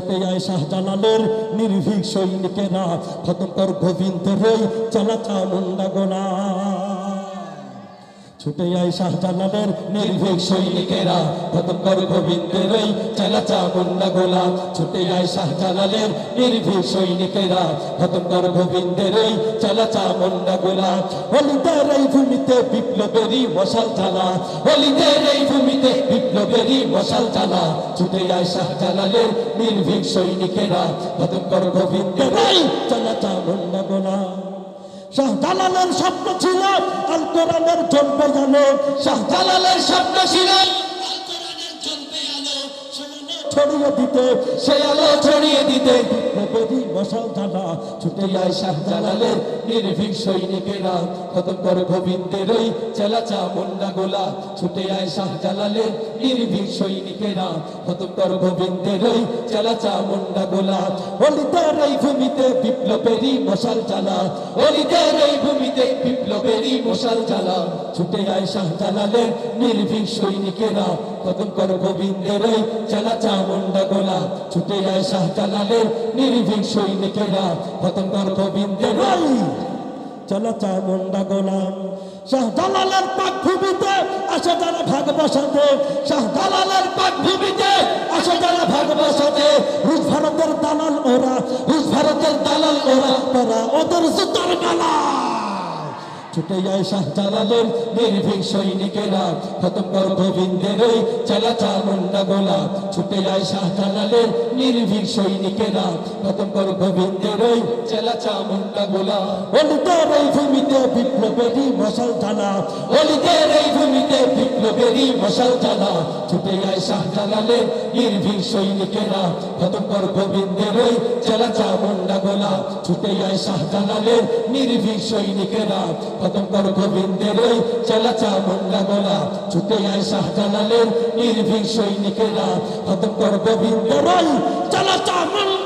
ছুটে আয় শাহজালালের নির্ভীক সৈনিকেরা খতম কর গোবিন্দের চালাচা মুন্ডা গোলা ছুটে আয় শাহজালালের নির্ভীক সৈনিকেরা খতম কর গোবিন্দের ওই চালাচা মুন্ডা গোলা ছুটে আয় শাহজালালের নির্ভীক সৈনিকেরা খতম কর গোবিন্দের ওই চালাচা মুন্ডা গোলা হলিদের এই ভূমিতে বিপ্লবেরই মশাল চালা হলিদের এই ভূমিতে বিপ্লবেরই মশাল চালা ছুটে আয় শাহজালালের নির্ভীক সৈনিকেরা। খতম কর গোবিন্দের ওই চালাচা মুন্ডা গোলা। শাহজালালের স্বপ্ন ছিল আল কোরআনের জন্ম জানো শাহজালালের স্বপ্ন ছিল ছড়িয়ে দিতে, সে আলো ছড়িয়ে দিতে জ্বালা ছুটে যায় শাহজালালের নির্ভীক সৈনিকেরা খতম করে গোবিন্দের ওই চেলাচা মুন্ডা গোলা ছুটে যায় শাহজালালের নির্ভীক সৈনিকেরা খতম করে গোবিন্দের ওই চেলাচা মুন্ডা গোলা অলিদের এই ভূমিতে বিপ্লবেরই মশাল জ্বালা। অলিদের এই ভূমিতে বিপ্লবেরই মশাল জ্বালা। ছুটে যায় শাহজালালের নির্ভীক সৈনিকেরা খতম করে গোবিন্দের ওই চেলাচা মুন্ডা গোলা ছুটে যায় শাহজালালের নির্ভীক সৈনিকেরা খতম করে গোবিন্দের ওই চলো চামুন্ডা গোলাম। শাহজালালের পাক ভূমিতে আসে যারা ভাগ বসাতে। শাহদালালের পাক ভূমিতে আসে যারা ভাগ বসাতে। রুশ ভারতের দালাল ওরা, রুশ ভারতের দালাল ওরা ওরা ওদের জুতার গালা ছুটে যায় শাহজালালের নির্ভীক সৈনিকেরা। খতম কর গোবিন্দের ওই চালা চামুন্ডা গোলা। ছুটে যায় শাহজালালের নির্ভীক সৈনিকেরা। খতম কর গোবিন্দের ওই চালা চামুন্ডা গোলা। অলিদের এই ভূমিতে বিপ্লবেরই মশাল থানা অলিদের এই ভূমিতে বিপ্লবেরই মশাল জানা ছুটে যায় শাহজালালের নির্ভীক সৈনিকেরা। খতম কর গোবিন্দের ওই চালা চামুন্ডা গোলা, ছুটে যায় শাহজালালের নির্ভীক সৈনিকেরা। খতম কর গোবিন্দের ওই চালা চামুন্ডা গোলা, ছুটে যায় শাহজালালের নির্ভীক সৈনিকেরা। খতম গোবিন্দের ওই চালা চামুন্ডা